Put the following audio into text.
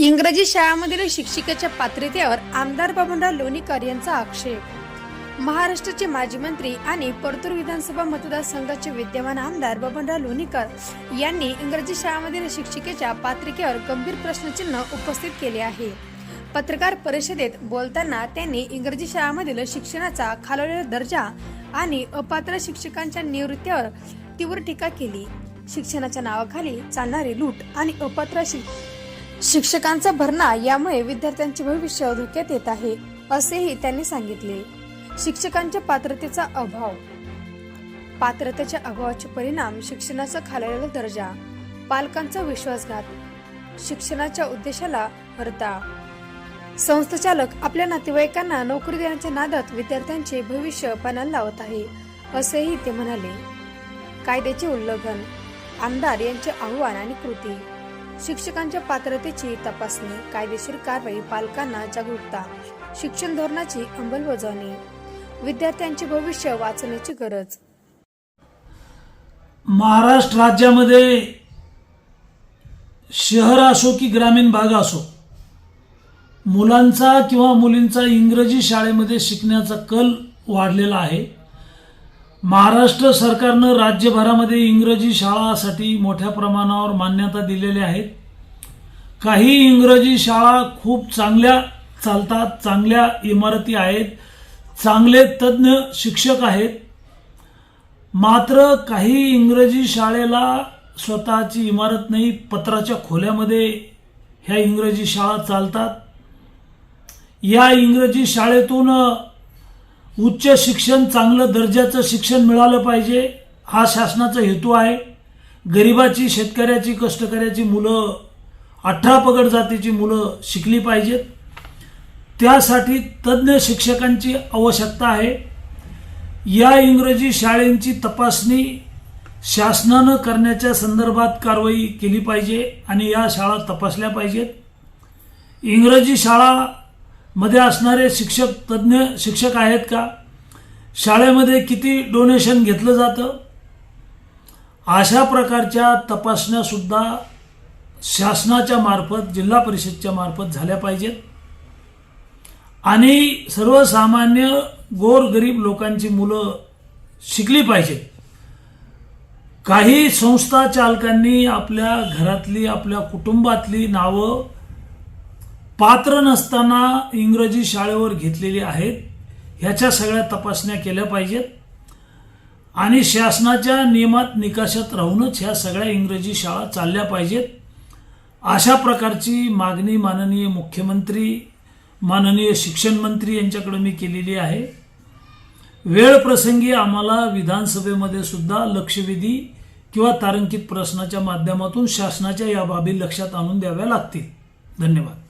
इंग्रजी शाळामधील शिक्षिकेच्या पात्रतेवर आमदार बाबनराव लोणीकर यांचा आक्षेप. महाराष्ट्राचे माजी मंत्री आणि परतूर विधानसभा मतदारसंघाचे विद्यमान आमदार बबनराव लोणीकर यांनी इंग्रजी शाळामधील शिक्षिकेच्या पात्रिकेवर गंभीर प्रश्नचिन्ह उपस्थित केले आहे. पत्रकार परिषदेत बोलताना त्यांनी इंग्रजी शाळामधील शिक्षणाचा खालवलेला दर्जा आणि अपात्र शिक्षकांच्या निवृत्तीवर तीव्र टीका केली. शिक्षणाच्या नावाखाली चालणारी लूट आणि अपात्र शिक शिक्षकांचा भरणा यामुळे विद्यार्थ्यांचे भविष्य धोक्यात येत आहे असेही त्यांनी सांगितले. शिक्षकांच्या पात्रतेचा अभाव. पात्रतेच्या अभावाचे परिणाम शिक्षणाचा खालवलेला दर्जा पालकांचा विश्वासघात शिक्षणाच्या उद्देशाला हरता. संस्थाचालक आपल्या नातेवाईकांना नोकरी देण्याच्या नादात विद्यार्थ्यांचे भविष्य पणाला लावत आहे असेही ते म्हणाले. कायद्याचे उल्लंघन आमदार यांचे आव्हान आणि कृती. शिक्षकांच्या पात्रतेची तपासणी कायदेशीर कारवाई पालकांना जागरूकता शिक्षण धोरणाची अंमलबजावणी. विद्यार्थ्यांचे भविष्य वाचण्याची गरज. महाराष्ट्र राज्यामध्ये शहर असो की ग्रामीण भाग असो मुलांचा किंवा मुलींचा इंग्रजी शाळेमध्ये शिकण्याचा कल वाढलेला आहे. महाराष्ट्र सरकारनं राज्यभरामध्ये इंग्रजी शाळासाठी मोठ्या प्रमाणावर मान्यता दिलेल्या आहेत काही इंग्रजी शाळा खूप चांगल्या चालतात चांगल्या इमारती आहेत चांगले तज्ज्ञ शिक्षक आहेत. मात्र काही इंग्रजी शाळेला स्वतःची इमारत नाही पत्राच्या खोल्यामध्ये ह्या इंग्रजी शाळा चालतात. या इंग्रजी शाळेतून उच्च शिक्षण चांगलं दर्जाचं शिक्षण मिळालं पाहिजे हा शासनाचा हेतू आहे. गरिबाची शेतकऱ्याची कष्टकऱ्याची मुलं अठरा पगड जातीची मुलं शिकली पाहिजेत. त्यासाठी तज्ज्ञ शिक्षकांची आवश्यकता आहे. या इंग्रजी शाळेंची तपासणी शासनानं करण्याच्या संदर्भात कारवाई केली पाहिजे आणि या शाळा तपासल्या पाहिजेत. इंग्रजी शाळा मध्ये असणारे शिक्षक तज्ज्ञ शिक्षक आहेत का? शाळेमध्ये किती डोनेशन घेतलं जातं? अशा प्रकारच्या तपासण्यासुद्धा शासनाच्या मार्फत जिल्हा परिषदच्या मार्फत झाल्या पाहिजेत. आणि सर्वसामान्य गोरगरीब लोकांची मुलं शिकली पाहिजेत. काही संस्था चालकांनी आपल्या घरातली आपल्या कुटुंबातली नावं पात्र नसताना इंग्रजी शाळेवर घेतलेली आहेत ह्याच्या सगळ्या तपासण्या केल्या पाहिजेत. आणि शासनाच्या नियमात निकाशात राहूनच ह्या सगळ्या इंग्रजी शाळा चालल्या पाहिजेत. अशा प्रकारची मागणी माननीय मुख्यमंत्री माननीय शिक्षण मंत्री यांच्याकडे मी केलेली आहे. वेळ प्रसंगी आम्हाला विधानसभेमध्ये सुद्धा लक्षवेधी किंवा तारांकित प्रश्नाच्या माध्यमातून शासनाच्या या बाबी लक्षात आणून द्याव्या लागतील. धन्यवाद.